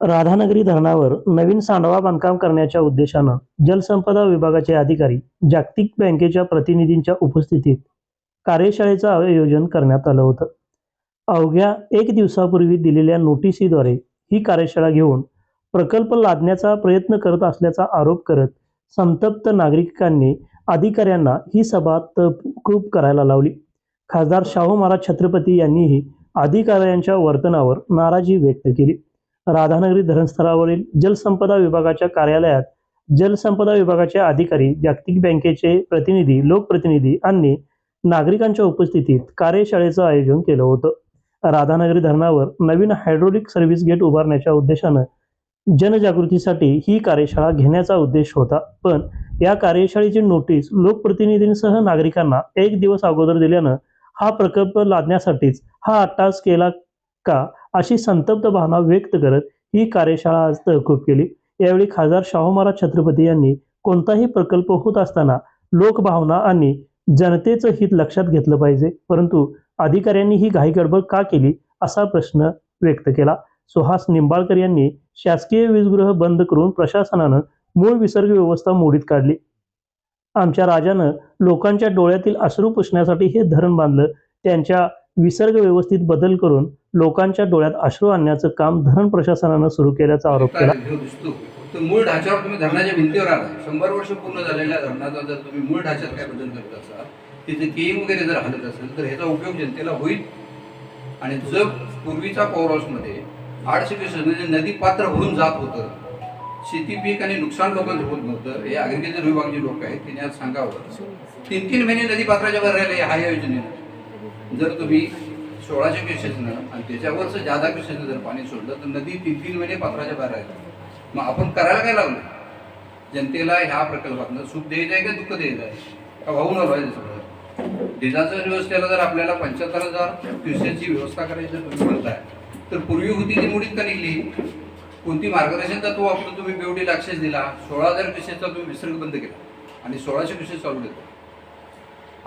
राधानगरी धरणावर नवीन सांडवा बांधकाम करण्याच्या उद्देशानं जलसंपदा विभागाचे अधिकारी जागतिक बँकेच्या प्रतिनिधींच्या उपस्थितीत कार्यशाळेचं आयोजन करण्यात आलं होतं. अवघ्या एक दिवसापूर्वी दिलेल्या नोटिसीद्वारे ही कार्यशाळा घेऊन प्रकल्प लादण्याचा प्रयत्न करत असल्याचा आरोप करत संतप्त नागरिकांनी अधिकाऱ्यांना ही सभा तहकूब करायला लावली. खासदार शाहू महाराज छत्रपती यांनीही अधिकाऱ्यांच्या वर्तनावर नाराजी व्यक्त केली. राधानगरी धरणस्थळावरील जलसंपदा विभागाच्या कार्यालयात जलसंपदा विभागाचे अधिकारी जागतिक बँकेचे प्रतिनिधी लोकप्रतिनिधी आणि नागरिकांच्या उपस्थितीत कार्यशाळेचं आयोजन केलं होतं. राधानगरी धरणावर नवीन हायड्रोलिक सर्व्हिस गेट उभारण्याच्या उद्देशानं जनजागृतीसाठी ही कार्यशाळा घेण्याचा उद्देश होता. पण या कार्यशाळेची नोटीस लोकप्रतिनिधींसह नागरिकांना एक दिवस अगोदर दिल्यानं हा प्रकल्प लादण्यासाठीच हा अट्टास केला का? अशी संतप्त भावना व्यक्त करत ही कार्यशाळा आज तहकूब केली. यावेळी खासदार शाहू महाराज छत्रपती यांनी कोणताही प्रकल्प होत असताना लोकभावना आणि जनतेचं हित लक्षात घेतलं पाहिजे. परंतु अधिकाऱ्यांनी ही घाई गडबड का केली असा प्रश्न व्यक्त केला. सुहास निंबाळकर यांनी शासकीय वीजगृह बंद करून प्रशासनानं मूळ विसर्ग व्यवस्था मोडीत काढली. आमच्या राजानं लोकांच्या डोळ्यातील अश्रू पुसण्यासाठी हे धरण बांधलं. त्यांच्या विसर्ग व्यवस्थेत बदल करून लोकांच्या डोळ्यात अश्रू आणण्याचं काम धरण प्रशासनानं सुरू केल्याचा आरोप केला. जो तर मूळ ढाच्यावर तुम्ही धरणाच्या भिंतीवर आला शंभर वर्ष पूर्ण झालेल्या धरणाचा जर तुम्ही मूळ ढाच्यात काय बदल करत असाल तिथे केईंग वगैरे जर हलत असेल तर ह्याचा उपयोग जनतेला होईल. आणि जर पूर्वीचा पौरहाऊसमध्ये आठशे दिवस म्हणजे नदी पात्र भरून जात होतं. शेती पीक आणि नुकसान लोकांचं होत नव्हतं. हे अग्रिकल्चर विभागचे लोक आहेत त्यांनी आज सांगावं. तीन तीन महिने नदी पात्राच्या वर राहिले हा या योजनेनं. जर तुम्ही सोळाशे क्युसेसनं आणि त्याच्यावरचं जादा क्युसेसनं जर पाणी सोडलं तर नदी तीन तीन महिने पात्राच्या बाहेर राहिली. मग आपण करायला काय लावलं? जनतेला ह्या प्रकल्पातनं सुख द्यायचं आहे का दुःख द्यायचं आहे? का वाहून व्हायचं सगळं? डिझास्टर व्यवस्थेला जर आपल्याला पंच्याहत्तर हजार क्युसेसची व्यवस्था करायची जर तुम्ही म्हणताय तर पूर्वी होती ती मुडीत का निघली? कोणती मार्गदर्शन तत्व वापरून तुम्ही बेवडीला access दिला? सोळा हजार क्युसेसचा तुम्ही विसर्ग बंद केला. आणि सोळाशे क्युसेस चालू देतो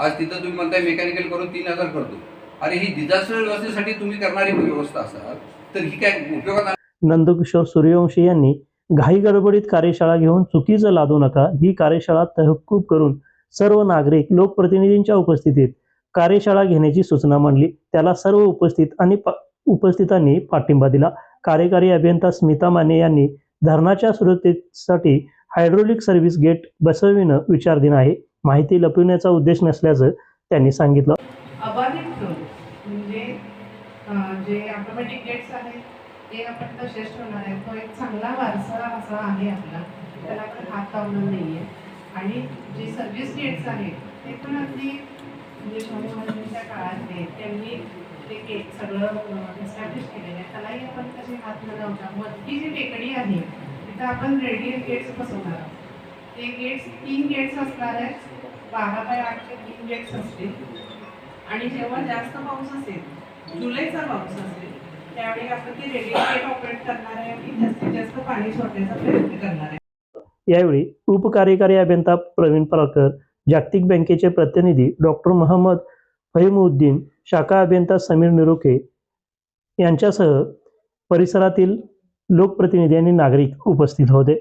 आज तिथं तुम्ही म्हणताय मेकॅनिकल करून तीन हजार करतो. अरे ही डिझास्टर व्यवस्थेसाठी तुम्ही करणारी व्यवस्था असाल तर ही काय उपयोगात नंदकिशोर सूर्यवंशी यांनी घाई गडबडीत कार्यशाळा घेऊन चुकीचं लादू नका ही कार्यशाळा तहकूब करून सर्व नागरिक लोकप्रतिनिधींच्या उपस्थितीत कार्यशाळा घेण्याची सूचना मांडली. त्याला सर्व उपस्थित आणि पा- उपस्थितांनी पाठिंबा दिला. कार्यकारी अभियंता स्मिता माने यांनी धरणाच्या सुरक्षेसाठी हायड्रोलिक सर्व्हिस गेट बसविणं विचारधीन आहे. माहिती लपविण्याचा उद्देश नसल्याचं त्यांनी सांगितलं. अबाधित ठेवून म्हणजे जे ऑटोमॅटिक गेट्स आहेत ते आपण तसेच ठेवणार आहे. तो एक चांगला वारसा असा आहे आपला. त्याला आपण हात लावणार नाही आहे आणि जे सर्व्हिस गेट्स आहेत ते पण अगदी म्हणजे शाहू महाराजांच्या काळातले त्यांनी ते गेट सगळं एस्टॅब्लिश केलेलं आहे. त्यालाही आपण तसे हात न लावता वरती जी टेकडी आहे तिथं आपण रेडियल गेट्स बसवणार आहोत. ते गेट्स तीन गेट्स असणार आहेत. बारा बाय आठचे तीन गेट्स असतील. आणि जेव्हा जास्त पाऊस असेल जुलैचा पाऊस असेल त्यावेळी आपण ती ते गेट ऑपरेट करणार आहे आणि जास्तीत जास्त पाणी सोडण्याचा प्रयत्न करणार आहे. यावेळी उपकार्यकारी अभियंता प्रवीण पालकर जागतिक बँकेचे प्रतिनिधी डॉक्टर मोहम्मद फहिमुद्दीन शाखा अभियंता समीर निरोखे यांच्यासह परिसरातील लोकप्रतिनिधी आणि नागरिक उपस्थित होते.